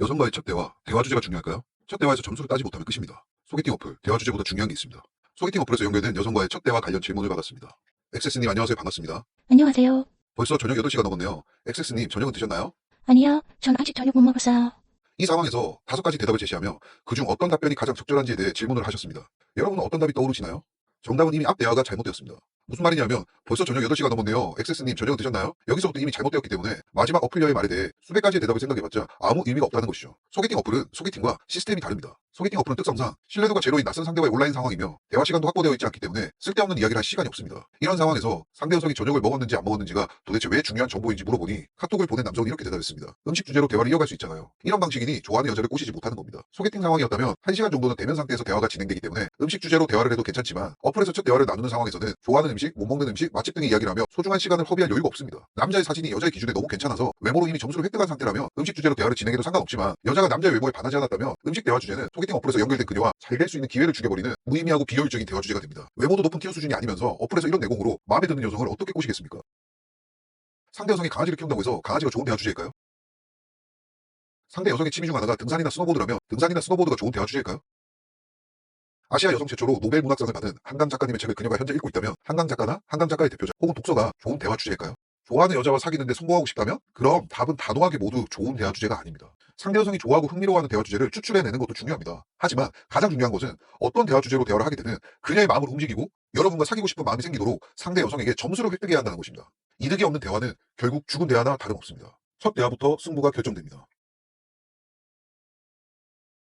여성과의 첫 대화, 대화 주제가 중요할까요? 첫 대화에서 점수를 따지 못하면 끝입니다. 소개팅 어플, 대화 주제보다 중요한 게 있습니다. 소개팅 어플에서 연결된 여성과의 첫 대화 관련 질문을 받았습니다. 엑세스님 안녕하세요 반갑습니다. 안녕하세요. 벌써 저녁 8시가 넘었네요. 엑세스님 저녁은 드셨나요? 아니요, 전 아직 저녁 못 먹었어요. 이 상황에서 다섯 가지 대답을 제시하며 그중 어떤 답변이 가장 적절한지에 대해 질문을 하셨습니다. 여러분은 어떤 답이 떠오르시나요? 정답은 이미 앞 대화가 잘못되었습니다. 무슨 말이냐면 벌써 저녁 8시가 넘었네요. 엑세스님 저녁 드셨나요? 여기서부터 이미 잘못되었기 때문에 마지막 어플녀의 말에 대해 수백 가지의 대답을 생각해봤자 아무 의미가 없다는 것이죠. 소개팅 어플은 소개팅과 시스템이 다릅니다. 소개팅 어플은 특성상 신뢰도가 제로인 낯선 상대와의 온라인 상황이며 대화 시간도 확보되어 있지 않기 때문에 쓸데없는 이야기를 할 시간이 없습니다. 이런 상황에서 상대 여성이 저녁을 먹었는지 안 먹었는지가 도대체 왜 중요한 정보인지 물어보니 카톡을 보낸 남성은 이렇게 대답했습니다. 음식 주제로 대화를 이어갈 수 있잖아요. 이런 방식이니 좋아하는 여자를 꼬시지 못하는 겁니다. 소개팅 상황이었다면 1시간 정도는 대면 상태에서 대화가 진행되기 때문에 음식 주제로 대화를 해도 괜찮지만 어플에서 첫 대화를 나누는 상황에서는 좋아하는 음식, 못 먹는 음식, 맛집 등의 이야기를 하며 소중한 시간을 허비할 여유가 없습니다. 남자의 사진이 여자의 기준에 너무 괜찮아서 외모로 이미 점수를 획득한 상태라면 음식 주제로 대화를 진행해도 상관없지만 여자가 남자의 외모에 반하지 않았다면 음식 대화 주제는 소개팅 어플에서 연결된 그녀와 잘 될 수 있는 기회를 죽여버리는 무의미하고 비효율적인 대화 주제가 됩니다. 외모도 높은 티어 수준이 아니면서 어플에서 이런 내공으로 마음에 드는 여성을 어떻게 꼬시겠습니까? 상대 여성이 강아지를 키운다고 해서 강아지가 좋은 대화 주제일까요? 상대 여성의 취미 중 하나가 등산이나 스노보드라면 등산이나 스노보드가 좋은 대화 주제일까요? 아시아 여성 최초로 노벨 문학상을 받은 한강 작가님의 책을 그녀가 현재 읽고 있다면 한강 작가나 한강 작가의 대표작 혹은 독서가 좋은 대화 주제일까요? 좋아하는 여자와 사귀는데 성공하고 싶다면? 그럼 답은 단호하게 모두 좋은 대화 주제가 아닙니다. 상대 여성이 좋아하고 흥미로워하는 대화 주제를 추출해내는 것도 중요합니다. 하지만 가장 중요한 것은 어떤 대화 주제로 대화를 하게 되는 그녀의 마음을 움직이고 여러분과 사귀고 싶은 마음이 생기도록 상대 여성에게 점수를 획득해야 한다는 것입니다. 이득이 없는 대화는 결국 죽은 대화나 다름없습니다. 첫 대화부터 승부가 결정됩니다.